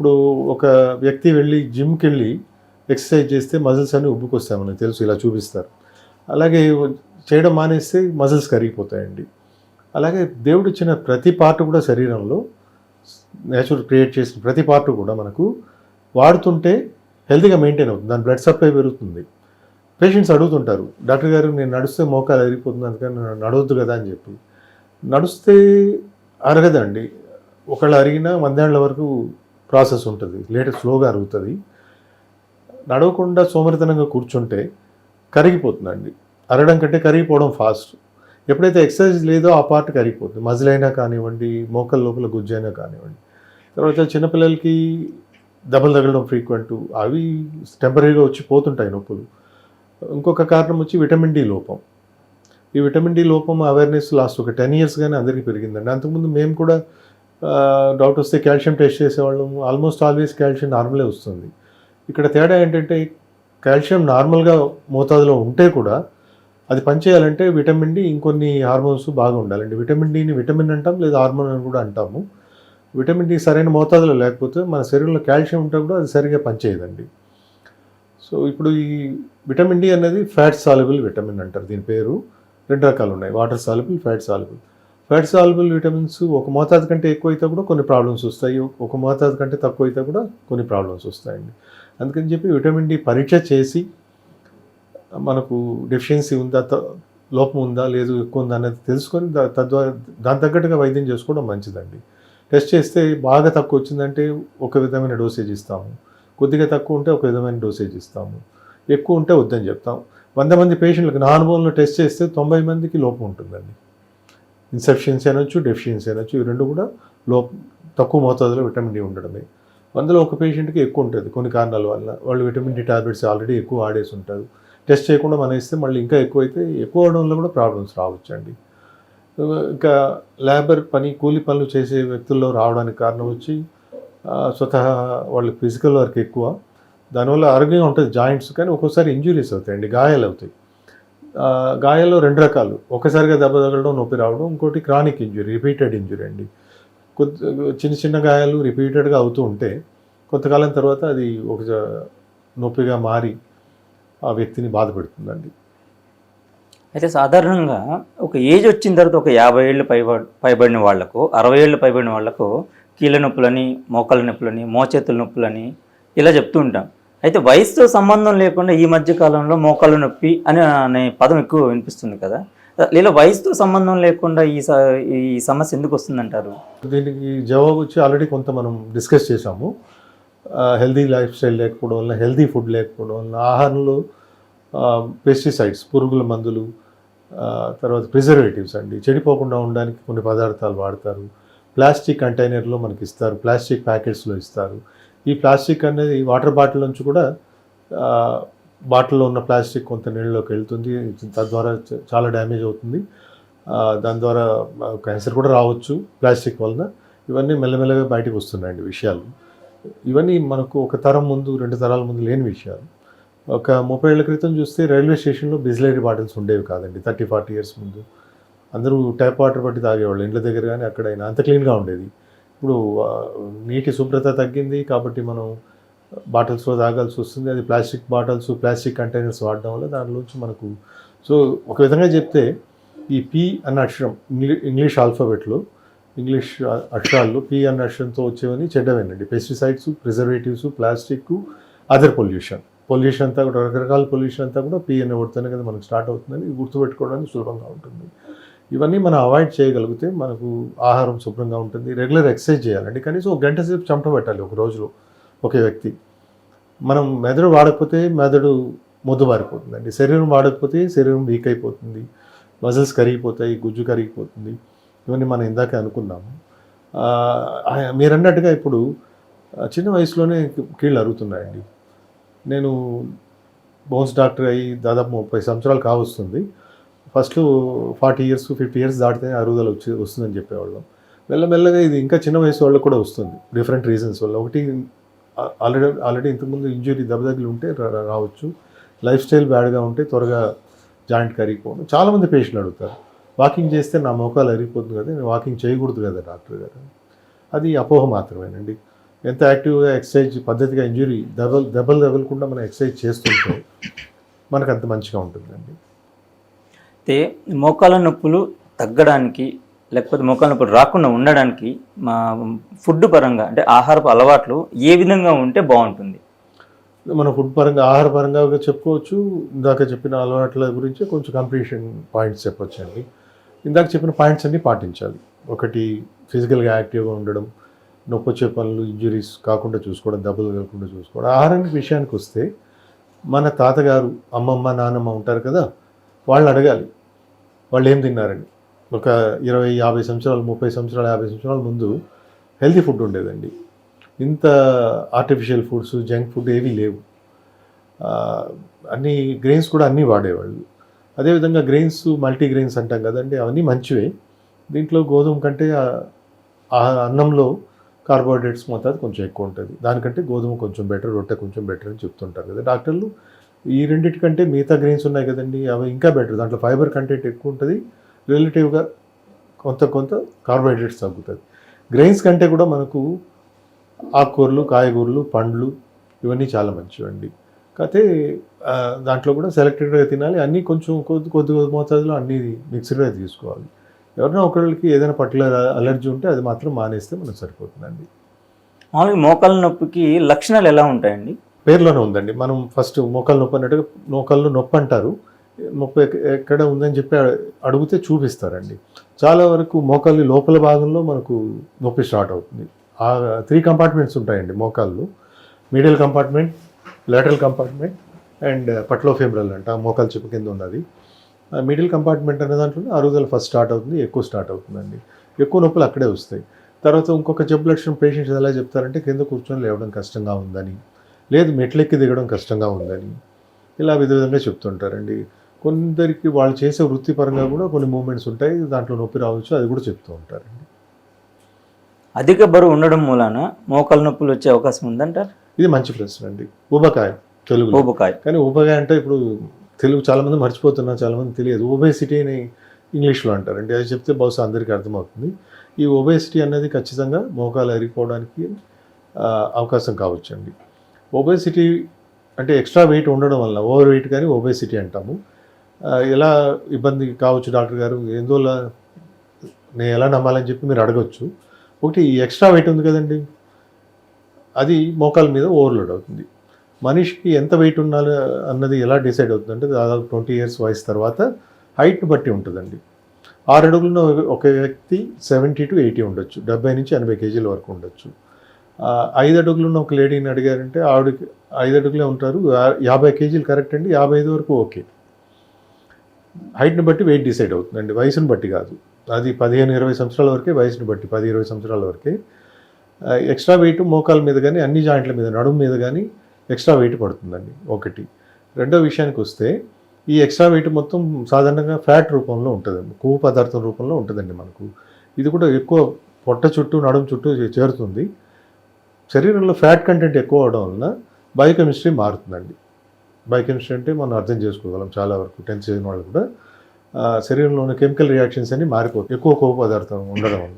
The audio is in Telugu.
ఇప్పుడు ఒక వ్యక్తి వెళ్ళి జిమ్కి వెళ్ళి ఎక్సర్సైజ్ చేస్తే మజిల్స్ అన్ని ఉబ్బుకొస్తాయి మనకు తెలుసు ఇలా చూపిస్తారు. అలాగే చేయడం మానేస్తే మజిల్స్ కరిగిపోతాయండి. అలాగే దేవుడు ఇచ్చిన ప్రతి పార్ట్ కూడా శరీరంలో నేచురల్ క్రియేట్ చేసిన ప్రతి పార్ట్ కూడా మనకు వాడుతుంటే హెల్తీగా మెయింటైన్ అవుతుంది. దాని బ్లడ్ సప్లై పెరుగుతుంది. పేషెంట్స్ అడుగుతుంటారు డాక్టర్ గారు నేను నడిస్తే మోకాలు అరిగిపోతుంది అందుకని నడవద్దు కదా అని చెప్పి. నడిస్తే అరగదండి. ఒకళ్ళు అరిగినా వందేళ్ళ వరకు ప్రాసెస్ ఉంటుంది. లేట్ స్లోగా అరుగుతుంది. నడవకుండా సోమరితనంగా కూర్చుంటే కరిగిపోతుందండి. అరగడం కంటే కరిగిపోవడం ఫాస్ట్ ఎప్పుడైతే ఎక్సర్సైజ్ లేదో ఆ పార్ట్ కరిగిపోతుంది. మజిల్ అయినా కానివ్వండి మోకల లోపల గుజ్జు అయినా కానివ్వండి. తర్వాత చిన్నపిల్లలకి దెబ్బలు తగలడం ఫ్రీక్వెంట్ అవి టెంపరీగా వచ్చి పోతుంటాయి నొప్పులు. ఇంకొక కారణం వచ్చి విటమిన్ డి లోపం. ఈ విటమిన్ డి లోపం అవేర్నెస్ లాస్ట్ ఒక టెన్ ఇయర్స్ కానీ అందరికీ పెరిగిందండి. అంతకుముందు మేము కూడా డౌట్ వస్తే కాల్షియం టెస్ట్ చేసేవాళ్ళం. ఆల్మోస్ట్ ఆల్వేస్ కాల్షియం నార్మలే వస్తుంది. ఇక్కడ తేడా ఏంటంటే కాల్షియం నార్మల్గా మోతాదులో ఉంటే కూడా అది పనిచేయాలంటే విటమిన్ డి ఇంకొన్ని హార్మోన్స్ బాగా ఉండాలండి. విటమిన్ డిని విటమిన్ అంటాం లేదా హార్మోన్ అని కూడా అంటాము. విటమిన్ డి సరైన మోతాదులో లేకపోతే మన శరీరంలో కాల్షియం ఉంటే కూడా అది సరిగ్గా పనిచేయదండి. సో ఇప్పుడు ఈ విటమిన్ డి అనేది ఫ్యాట్ సాల్యుబుల్ విటమిన్ అంటారు. దీని పేరు రెండు రకాలు ఉన్నాయి. Water soluble fat soluble fat soluble vitamins ఒక మోతాదు కంటే ఎక్కువ అయితే కూడా కొన్ని ప్రాబ్లమ్స్ వస్తాయి. ఒక మోతాదు కంటే తక్కువ అయితే కూడా కొన్ని ప్రాబ్లమ్స్ వస్తాయండి. అందుకని చెప్పి విటమిన్ డి పరీక్ష చేసి మనకు డెఫిషియన్సీ ఉందా త- లోపం ఉందా లేదు ఎక్కువ ఉందా అనేది తెలుసుకొని తద్వారా దాని తగ్గట్టుగా వైద్యం చేసుకోవడం మంచిదండి. టెస్ట్ చేస్తే బాగా తక్కువ వచ్చిందంటే ఒక విధమైన డోసేజ్ ఇస్తాము. కొద్దిగా తక్కువ ఉంటే ఒక విధమైన డోసేజ్ ఇస్తాము. ఎక్కువ ఉంటే వద్దని చెప్తాం. వంద మంది పేషెంట్లకు నా అనుభవంలో టెస్ట్ చేస్తే తొంభై మందికి లోపం ఉంటుందండి. ఇన్సెఫిషియన్సీ అనొచ్చు డెఫిషియన్సీ అనొచ్చు ఈ రెండు కూడా లో తక్కువ మోతాదులో విటమిన్ డి ఉండడమే. అందులో ఒక పేషెంట్కి ఎక్కువ ఉంటుంది కొన్ని కారణాల వల్ల. వాళ్ళు విటమిన్ డి టాబ్లెట్స్ ఆల్రెడీ ఎక్కువ ఆడేసి ఉంటారు. టెస్ట్ చేయకుండా మనం ఇస్తే మళ్ళీ ఇంకా ఎక్కువ అయితే ఎక్కువ అవడం వల్ల కూడా ప్రాబ్లమ్స్ రావచ్చండి. ఇంకా లేబర్ పని కూలి పనులు చేసే వ్యక్తుల్లో రావడానికి కారణం వచ్చి స్వతహా వాళ్ళకి ఫిజికల్ వర్క్ ఎక్కువ. దానివల్ల ఆరోగ్యంగా ఉంటుంది జాయింట్స్ కానీ ఒక్కోసారి ఇంజురీస్ అవుతాయండి గాయాలు అవుతాయి గాయాల్లో రెండు రకాలు. ఒకసారిగా దెబ్బ తగలడం నొప్పి రావడం ఇంకోటి క్రానిక్ ఇంజురీ రిపీటెడ్ ఇంజురీ అండి. కొద్ది చిన్న చిన్న గాయాలు రిపీటెడ్గా అవుతూ ఉంటే కొంతకాలం తర్వాత అది ఒక నొప్పిగా మారి ఆ వ్యక్తిని బాధపెడుతుందండి అయితే సాధారణంగా ఒక ఏజ్ వచ్చిన తర్వాత ఒక యాభై ఏళ్ళు పైబడి పైబడిన వాళ్ళకు అరవై ఏళ్ళు పైబడిన వాళ్ళకు కీళ్ళ నొప్పులని మోకాళ్ళ నొప్పులని మోచేతుల నొప్పులని ఇలా చెప్తూ ఉంటాం. అయితే వయసుతో సంబంధం లేకుండా ఈ మధ్య కాలంలో మోకాళ్ళ నొప్పి అని అనే పదం ఎక్కువ వినిపిస్తుంది కదా. లేదా వయసుతో సంబంధం లేకుండా ఈ స- ఈ సమస్య ఎందుకు వస్తుందంటారు? దీనికి జవాబు వచ్చి ఆల్రెడీ కొంత మనం డిస్కస్ చేసాము హెల్దీ లైఫ్ స్టైల్ లేకపోవడం వల్ల హెల్దీ ఫుడ్ లేకపోవడం వల్ల ఆహారంలో పెస్టిసైడ్స్ పురుగుల మందులు తర్వాత ప్రిజర్వేటివ్స్ అండి. చెడిపోకుండా ఉండడానికి కొన్ని పదార్థాలు వాడతారు. ప్లాస్టిక్ కంటైనర్లో మనకి ఇస్తారు. ప్లాస్టిక్ ప్యాకెట్స్లో ఇస్తారు. ఈ ప్లాస్టిక్ అనేది వాటర్ బాటిల్ నుంచి కూడా బాటిల్లో ఉన్న ప్లాస్టిక్ కొంత నీళ్ళలోకి వెళ్తుంది. తద్వారా చాలా డ్యామేజ్ అవుతుంది. దాని ద్వారా క్యాన్సర్ కూడా రావచ్చు ప్లాస్టిక్ వలన. ఇవన్నీ మెల్లమెల్లగా బయటకు వస్తున్నాయండి విషయాలు. ఇవన్నీ మనకు ఒక తరం ముందు రెండు తరాల ముందు లేని విషయాలు. ఒక ముప్పై ఏళ్ళ క్రితం చూస్తే రైల్వే స్టేషన్లో బిస్లరీ బాటిల్స్ ఉండేవి కాదండి. థర్టీ ఫార్టీ ఇయర్స్ ముందు. అందరూ ట్యాప్ వాటర్ పట్టి తాగేవాళ్ళు. ఇండ్ల దగ్గర కానీ అక్కడైనా అంత క్లీన్గా ఉండేది. ఇప్పుడు నీటి శుభ్రత తగ్గింది కాబట్టి మనం బాటిల్స్లో తాగాల్సి వస్తుంది. అది ప్లాస్టిక్ బాటిల్స్ ప్లాస్టిక్ కంటైనర్స్ వాడడం వల్ల దానిలోంచి మనకు సో ఒక విధంగా చెప్తే ఈ పి అన్న అక్షరం ఇంగ్లీ ఇంగ్లీష్ ఆల్ఫాబెట్లో ఇంగ్లీష్ అక్షరాల్లో పి అన్న అక్షరంతో వచ్చేవని చెడ్డవేనండి. Pesticides preservatives plastic other pollution. Pollution అంతా కూడా రకరకాల పొల్యూషన్ అంతా కూడా పి అనే వర్డ్తోనే కదా మనకు స్టార్ట్ అవుతుందని ఇది గుర్తుపెట్టుకోవడానికి సులభంగా ఉంటుంది. ఇవన్నీ మనం అవాయిడ్ చేయగలిగితే మనకు ఆహారం శుభ్రంగా ఉంటుంది రెగ్యులర్ ఎక్సర్సైజ్ చేయాలండి. కనీసం ఒక గంట సేపు చెమట పెట్టాలి ఒక రోజులో ఒకే వ్యక్తి. మనం మెదడు వాడకపోతే మెదడు మొద్దుబారిపోతుందండి శరీరం వాడకపోతే శరీరం వీక్ అయిపోతుంది మజిల్స్ కరిగిపోతాయి గుజ్జు కరిగిపోతుంది. ఇవన్నీ మనం ఇందాక అనుకున్నాము. మీరన్నట్టుగా ఇప్పుడు చిన్న వయసులోనే కీళ్ళు అరుగుతున్నాయండి. నేను బోన్స్ డాక్టర్ అయ్యి దాదాపు ముప్పై సంవత్సరాలు కావస్తుంది. First forty years fifty years దాటితే అరుగుదల వచ్చి వస్తుందని చెప్పేవాళ్ళం. మెల్లమెల్లగా ఇది ఇంకా చిన్న వయసు వాళ్ళకు కూడా వస్తుంది డిఫరెంట్ రీజన్స్ వల్ల. ఒకటి ఆల్రెడీ ఆల్రెడీ ఇంతకుముందు ఇంజురీ దెబ్బతగిలి ఉంటే రా- రావచ్చు. లైఫ్ స్టైల్ బ్యాడ్గా ఉంటే త్వరగా జాయింట్ కరిగిపోవడం. చాలామంది పేషెంట్లు అడుగుతారు వాకింగ్ చేస్తే నా మోకాలు అరిగిపోతుంది కదా నేను వాకింగ్ చేయకూడదు కదా డాక్టర్ గారు. అది అపోహ మాత్రమేనండి. ఎంత యాక్టివ్గా ఎక్సర్సైజ్ పద్ధతిగా ఇంజురీ దెబ్బలు దెబ్బలు తగలకుండా మనం ఎక్సర్సైజ్ చేస్తుంటే మనకు అంత మంచిగా ఉంటుందండి. అయితే మోకాల నొప్పులు తగ్గడానికి లేకపోతే మోకాల నొప్పులు రాకుండా ఉండడానికి మా ఫుడ్ పరంగా అంటే ఆహారపు అలవాట్లు ఏ విధంగా ఉంటే బాగుంటుంది? మన ఫుడ్ పరంగా ఆహార పరంగా చెప్పుకోవచ్చు. ఇందాక చెప్పిన అలవాట్ల గురించి కొంచెం కంప్లీషన్ పాయింట్స్ చెప్పొచ్చు అండి ఇందాక చెప్పిన పాయింట్స్ అన్ని పాటించాలి. ఒకటి ఫిజికల్గా యాక్టివ్గా ఉండడం నొప్పి వచ్చే పనులు ఇంజురీస్ కాకుండా చూసుకోవడం దెబ్బలు కాకుండా చూసుకోవడం ఆహారానికి విషయానికి వస్తే మన తాతగారు అమ్మమ్మ నాన్నమ్మ ఉంటారు కదా వాళ్ళు అడగాలి. వాళ్ళు ఏం తిన్నారండి? ఒక ఇరవై యాభై సంవత్సరాలు ముప్పై సంవత్సరాలు యాభై సంవత్సరాల ముందు హెల్తీ ఫుడ్ ఉండేదండి. ఇంత ఆర్టిఫిషియల్ ఫుడ్స్ జంక్ ఫుడ్ ఏవి లేవు. అన్ని గ్రెయిన్స్ కూడా అన్నీ వాడేవాళ్ళు. అదేవిధంగా గ్రెయిన్స్ మల్టీ గ్రెయిన్స్ అంటాం కదండి అవన్నీ మంచివే. దీంట్లో గోధుమ కంటే ఆ- ఆ అన్నంలో కార్బోహైడ్రేట్స్ మోతాదు కొంచెం ఎక్కువ ఉంటుంది. దానికంటే గోధుమ కొంచెం బెటర్ రొట్టె కొంచెం బెటర్ అని చెప్తుంటారు కదా డాక్టర్లు. ఈ రెండింటికంటే మిగతా గ్రెయిన్స్ ఉన్నాయి కదండి అవి ఇంకా బెటర్ దాంట్లో ఫైబర్ కంటెంట్ ఎక్కువ ఉంటుంది. రిలేటివ్గా కొంత కొంత కార్బోహైడ్రేట్స్ తగ్గుతుంది గ్రెయిన్స్ కంటే కూడా మనకు ఆకుకూరలు కాయగూరలు పండ్లు ఇవన్నీ చాలా మంచివండి. కాకపోతే దాంట్లో కూడా సెలెక్టెడ్గా తినాలి. అన్నీ కొంచెం కొద్ది కొద్ది కొద్ది మోతాదులో అన్నీ మిక్స్డ్గా తీసుకోవాలి. ఎవరైనా ఒకళ్ళకి ఏదైనా పర్టికులర్ అలర్జీ ఉంటే అది మాత్రం మానేస్తే మనకు సరిపోతుందండి. మామూలుగా మోకాల నొప్పికి లక్షణాలు ఎలా ఉంటాయండి? పేర్లోనే ఉందండి. మనం ఫస్ట్ మోకాలు నొప్పి అన్నట్టుగా మోకాళ్ళు నొప్పి అంటారు. నొప్పి ఎక్కడ ఉందని చెప్పి అడిగితే చూపిస్తారండి. చాలా వరకు మోకాళ్ళు లోపల భాగంలో మనకు నొప్పి స్టార్ట్ అవుతుంది. ఆ త్రీ కంపార్ట్మెంట్స్ ఉంటాయండి మోకాళ్ళు. Medial compartment lateral compartment and patellofemoral అంట. మోకాలు చెప్పు కింద ఉన్నది. మిడిల్ కంపార్ట్మెంట్ అనే దాంట్లో అరుగుదల ఫస్ట్ స్టార్ట్ అవుతుంది ఎక్కువ స్టార్ట్ అవుతుందండి. ఎక్కువ నొప్పులు అక్కడే వస్తాయి. తర్వాత ఇంకొక జబ్బు లక్షణం పేషెంట్స్ ఎలా చెప్తారంటే కింద కూర్చొని లేవడం కష్టంగా ఉందని. లేదు మెట్లెక్కి దిగడం కష్టంగా ఉందని. ఇలా విధ విధంగా చెప్తుంటారండి. కొందరికి వాళ్ళు చేసే వృత్తిపరంగా కూడా కొన్ని మూమెంట్స్ ఉంటాయి దాంట్లో నొప్పి రావచ్చు అది కూడా చెప్తూ ఉంటారండి. అధిక బరువు ఉండడం మూలాన మోకాల నొప్పులు వచ్చే అవకాశం ఉందంటారు? ఇది మంచి ప్రశ్న అండి. ఊబకాయ తెలుగులో. ఊబకాయ. కానీ ఊబకాయ అంటే ఇప్పుడు తెలుగు చాలామంది మర్చిపోతున్నారు చాలామంది తెలియదు. ఒబేసిటీ అని ఇంగ్లీష్లో అంటారండి. అది చెప్తే బహుశా అందరికీ అర్థమవుతుంది. ఈ ఒబేసిటీ అనేది ఖచ్చితంగా మోకాలు అరిగిపోవడానికి అవకాశం కావచ్చండి. ఒబేసిటీ అంటే ఎక్స్ట్రా వెయిట్ ఉండడం వల్ల ఓవర్ వెయిట్ కానీ ఒబేసిటీ అంటాము. ఎలా ఇబ్బంది కావచ్చు డాక్టర్ గారు? ఎందువల్ల? నేను ఎలా నమ్మాలని చెప్పి మీరు అడగొచ్చు. ఒకటి ఎక్స్ట్రా వెయిట్ ఉంది కదండి. అది మోకాల మీద ఓవర్లోడ్ అవుతుంది. మనిషికి ఎంత వెయిట్ ఉండాలి అన్నది ఎలా డిసైడ్ అవుతుందంటే దాదాపు ట్వంటీ ఇయర్స్ వయసు తర్వాత హైట్ని బట్టి ఉంటుందండి. ఆరు అడుగులను ఒక వ్యక్తి సెవెంటీ టు ఎయిటీ ఉండొచ్చు. డెబ్బై నుంచి ఎనభై కేజీల వరకు ఉండొచ్చు. ఐదు అడుగులు ఉన్న ఒక లేడీని అడిగారంటే ఆవిడకి ఐదు అడుగులే ఉంటారు. యా- యాభై కేజీలు కరెక్ట్ అండి యాభై ఐదు వరకు ఓకే. హైట్ని బట్టి వెయిట్ డిసైడ్ అవుతుందండి వయసుని బట్టి కాదు. అది పదిహేను ఇరవై సంవత్సరాల వరకే వయసుని బట్టి పది ఇరవై సంవత్సరాల వరకే. ఎక్స్ట్రా వెయిట్ మోకాల మీద కానీ అన్ని జాయింట్ల మీద నడుము మీద కానీ ఎక్స్ట్రా వెయిట్ పడుతుందండి ఒకటి. రెండో విషయానికి వస్తే ఈ ఎక్స్ట్రా వెయిట్ మొత్తం సాధారణంగా ఫ్యాట్ రూపంలో ఉంటుందండి కొవ్వు పదార్థం రూపంలో ఉంటుందండి మనకు. ఇది కూడా ఎక్కువ పొట్ట చుట్టూ నడుము చుట్టూ చేరుతుంది. శరీరంలో ఫ్యాట్ కంటెంట్ ఎక్కువ అవడం వలన బయోకెమిస్ట్రీ మారుతుందండి. బయోకెమిస్ట్రీ అంటే మనం అర్థం చేసుకోగలం చాలా వరకు టెన్త్ చదివిన వాళ్ళు కూడా. శరీరంలో ఉన్న కెమికల్ రియాక్షన్స్ అన్ని మారిపోతాయి ఎక్కువ కొవ్వు పదార్థం ఉండడం వల్ల